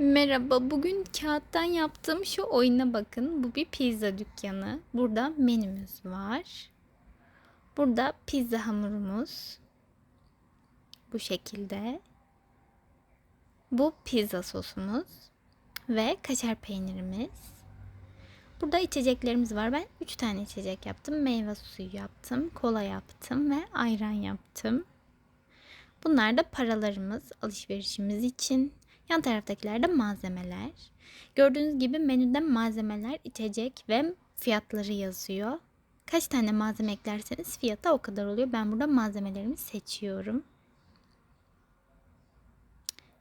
Merhaba, bugün kağıttan yaptığım şu oyuna bakın. Bu bir pizza dükkanı. Burada menümüz var. Burada pizza hamurumuz. Bu şekilde. Bu pizza sosumuz. Ve kaşar peynirimiz. Burada içeceklerimiz var. Ben 3 tane içecek yaptım. Meyve suyu yaptım, kola yaptım ve ayran yaptım. Bunlar da paralarımız alışverişimiz için. Yan taraftakiler de malzemeler. Gördüğünüz gibi menüde malzemeler, içecek ve fiyatları yazıyor. Kaç tane malzeme eklerseniz fiyata o kadar oluyor. Ben burada malzemelerimi seçiyorum.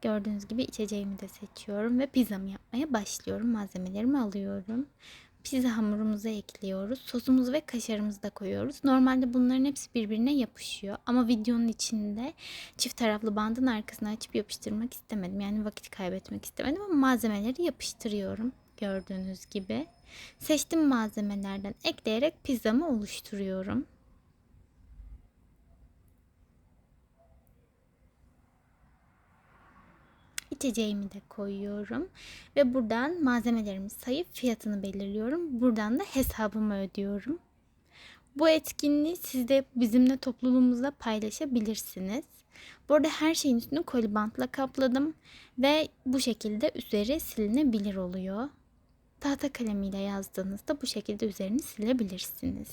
Gördüğünüz gibi içeceğimi de seçiyorum ve pizzamı yapmaya başlıyorum. Malzemelerimi alıyorum. Pizza hamurumuzu ekliyoruz. Sosumuzu ve kaşarımızı da koyuyoruz. Normalde bunların hepsi birbirine yapışıyor. Ama videonun içinde çift taraflı bandın arkasına açıp yapıştırmak istemedim. Yani vakit kaybetmek istemedim ama malzemeleri yapıştırıyorum. Gördüğünüz gibi. Seçtiğim malzemelerden ekleyerek pizzamı oluşturuyorum. İçeceğimi de koyuyorum. Ve buradan malzemelerimi sayıp fiyatını belirliyorum. Buradan da hesabımı ödüyorum. Bu etkinliği siz de bizimle topluluğumuzda paylaşabilirsiniz. Bu arada her şeyin üstünü koli bantla kapladım ve bu şekilde üzeri silinebilir oluyor. Tahta kalemiyle yazdığınızda bu şekilde üzerini silebilirsiniz.